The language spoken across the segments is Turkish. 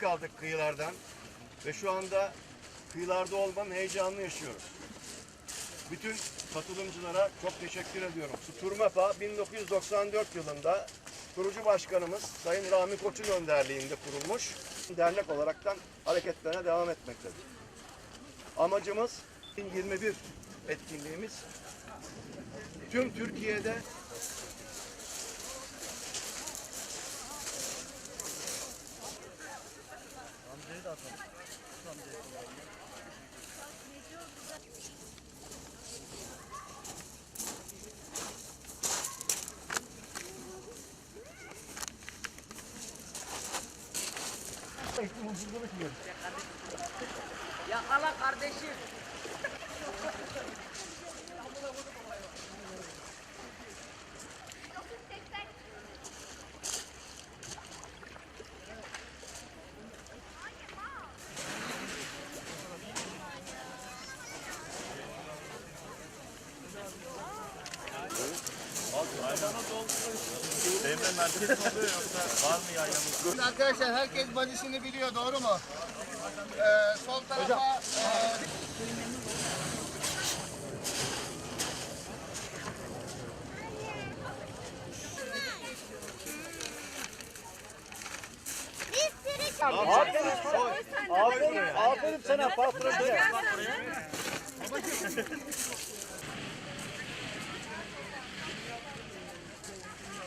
kaldık kıyılardan ve şu anda kıyılarda olmanın heyecanını yaşıyoruz. Bütün katılımcılara çok teşekkür ediyorum. Turmepa 1994 yılında kurucu başkanımız Sayın Rami Koç'un önderliğinde kurulmuş dernek olaraktan hareketlerine devam etmektedir. Amacımız 21 etkinliğimiz tüm Türkiye'de Yakala kardeşim. Devre merkez oluyor yoksa var mı yaylımız? Şimdi arkadaşlar herkes bacısını biliyor doğru mu? Ee, sol tarafa e, Aferin, aferin sana patron.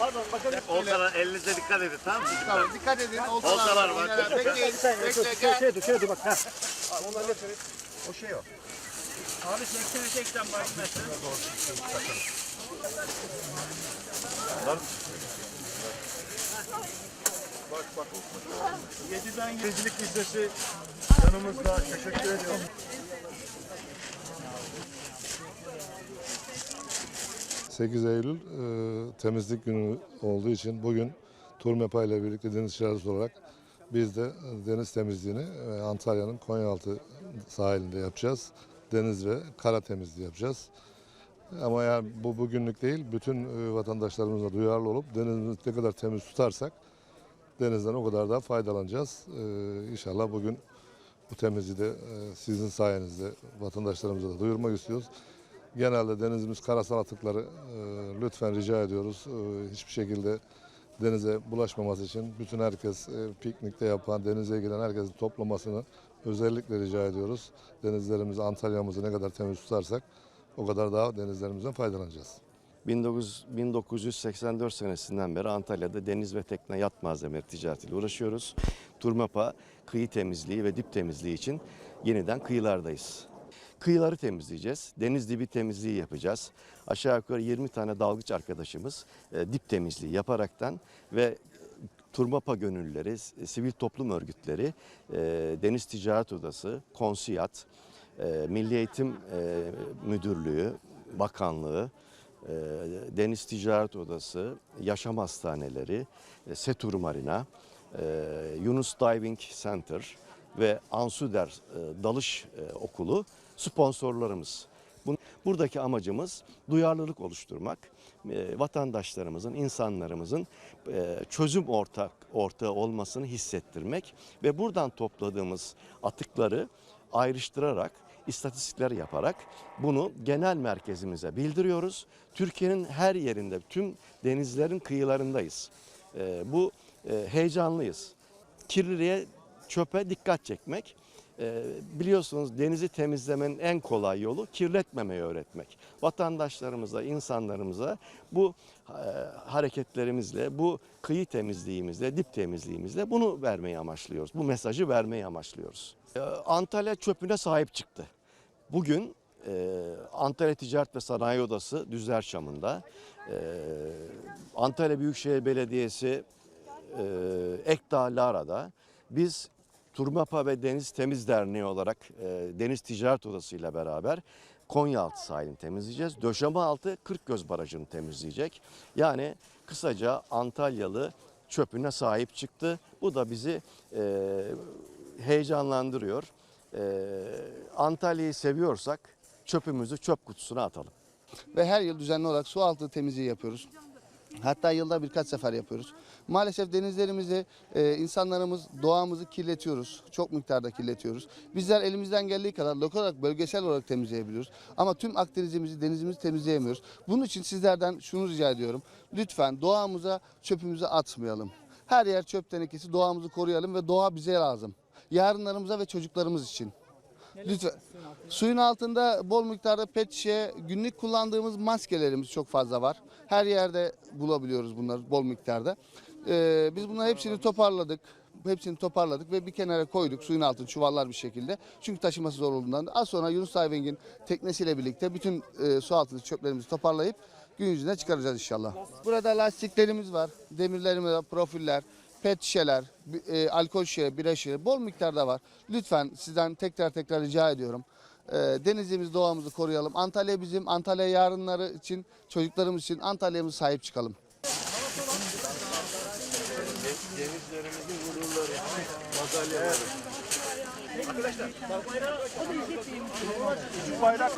Pardon bakın. Oltalar elinize dikkat edin tamam mı? Tamam, dikkat edin. Oltalar, Oltalar var. Bekleyin. Bekle gel. Şöyle dur, şöyle dur bak. Ha. Onları getirin. O şey o. Abi 80'e 80 başlasın. Bak bak. 7'den 7'lik listesi yanımızda. Teşekkür ediyorum. ...8 Eylül e, temizlik günü olduğu için bugün Turmepa ile birlikte deniz şarjı olarak biz de deniz temizliğini e, Antalya'nın Konyaaltı sahilinde yapacağız. Deniz ve kara temizliği yapacağız. Ama yani bu bugünlük değil, bütün e, vatandaşlarımızla duyarlı olup denizimizi ne kadar temiz tutarsak denizden o kadar daha faydalanacağız. E, inşallah bugün bu temizliği de e, sizin sayenizde vatandaşlarımıza da duyurmak istiyoruz. Genelde denizimiz karasal atıkları e, lütfen rica ediyoruz. E, hiçbir şekilde denize bulaşmaması için bütün herkes e, piknikte yapan, denize giren herkesin toplamasını özellikle rica ediyoruz. Denizlerimizi, Antalya'mızı ne kadar temiz tutarsak o kadar daha denizlerimizden faydalanacağız. 19 1984 senesinden beri Antalya'da deniz ve tekne yat malzemeleri ticaretiyle uğraşıyoruz. Turmapa kıyı temizliği ve dip temizliği için yeniden kıyılardayız. Kıyıları temizleyeceğiz. Deniz dibi temizliği yapacağız. Aşağı yukarı 20 tane dalgıç arkadaşımız e, dip temizliği yaparaktan ve Turmapa gönüllüleri, s- sivil toplum örgütleri, e, Deniz Ticaret Odası, Konsiyat, e, Milli Eğitim e, Müdürlüğü, Bakanlığı, e, Deniz Ticaret Odası, Yaşam Hastaneleri, e, Setur Marina, e, Yunus Diving Center ve Ansuder e, Dalış e, Okulu sponsorlarımız. Buradaki amacımız duyarlılık oluşturmak, vatandaşlarımızın, insanlarımızın çözüm ortak ortağı olmasını hissettirmek ve buradan topladığımız atıkları ayrıştırarak, istatistikler yaparak bunu genel merkezimize bildiriyoruz. Türkiye'nin her yerinde, tüm denizlerin kıyılarındayız. Bu heyecanlıyız. Kirliliğe, çöpe dikkat çekmek. Ee, biliyorsunuz denizi temizlemenin en kolay yolu kirletmemeyi öğretmek. Vatandaşlarımıza, insanlarımıza bu e, hareketlerimizle, bu kıyı temizliğimizle, dip temizliğimizle bunu vermeyi amaçlıyoruz. Bu mesajı vermeyi amaçlıyoruz. Ee, Antalya çöpüne sahip çıktı. Bugün e, Antalya Ticaret ve Sanayi Odası Düzlerçam'ında, e, Antalya Büyükşehir Belediyesi e, Ekta Lara'da biz Turmapa ve Deniz Temiz Derneği olarak e, Deniz Ticaret Odası ile beraber Konyaaltı sahilini temizleyeceğiz. Döşemealtı Kırkgöz Barajı'nı temizleyecek. Yani kısaca Antalyalı çöpüne sahip çıktı. Bu da bizi e, heyecanlandırıyor. E, Antalya'yı seviyorsak çöpümüzü çöp kutusuna atalım. ve her yıl düzenli olarak su altı temizliği yapıyoruz. Hatta yılda birkaç sefer yapıyoruz. Maalesef denizlerimizi, e, insanlarımız, doğamızı kirletiyoruz. Çok miktarda kirletiyoruz. Bizler elimizden geldiği kadar lokal olarak, bölgesel olarak temizleyebiliyoruz. Ama tüm Akdenizimizi, denizimizi temizleyemiyoruz. Bunun için sizlerden şunu rica ediyorum. Lütfen doğamıza çöpümüzü atmayalım. Her yer çöp tenekesi, doğamızı koruyalım ve doğa bize lazım. Yarınlarımıza ve çocuklarımız için. Lütfen. Suyun altında bol miktarda pet şişe, günlük kullandığımız maskelerimiz çok fazla var. Her yerde bulabiliyoruz bunları bol miktarda. Ee, biz bunların hepsini toparladık. Hepsini toparladık ve bir kenara koyduk suyun altına çuvallar bir şekilde. Çünkü taşıması zor olduğundan. Az sonra Yunus Ayveng'in teknesiyle birlikte bütün e, su altındaki çöplerimizi toparlayıp gün yüzüne çıkaracağız inşallah. Burada lastiklerimiz var, demirlerimiz var, profiller, pet şişeler, e, alkol şişeleri, bira şişeleri bol miktarda var. Lütfen sizden tekrar tekrar rica ediyorum. E, denizimizi, doğamızı koruyalım. Antalya bizim, Antalya yarınları için, çocuklarımız için Antalya'mıza sahip çıkalım. Denizlerimizin gururları. Madalyaları. Şu bayrak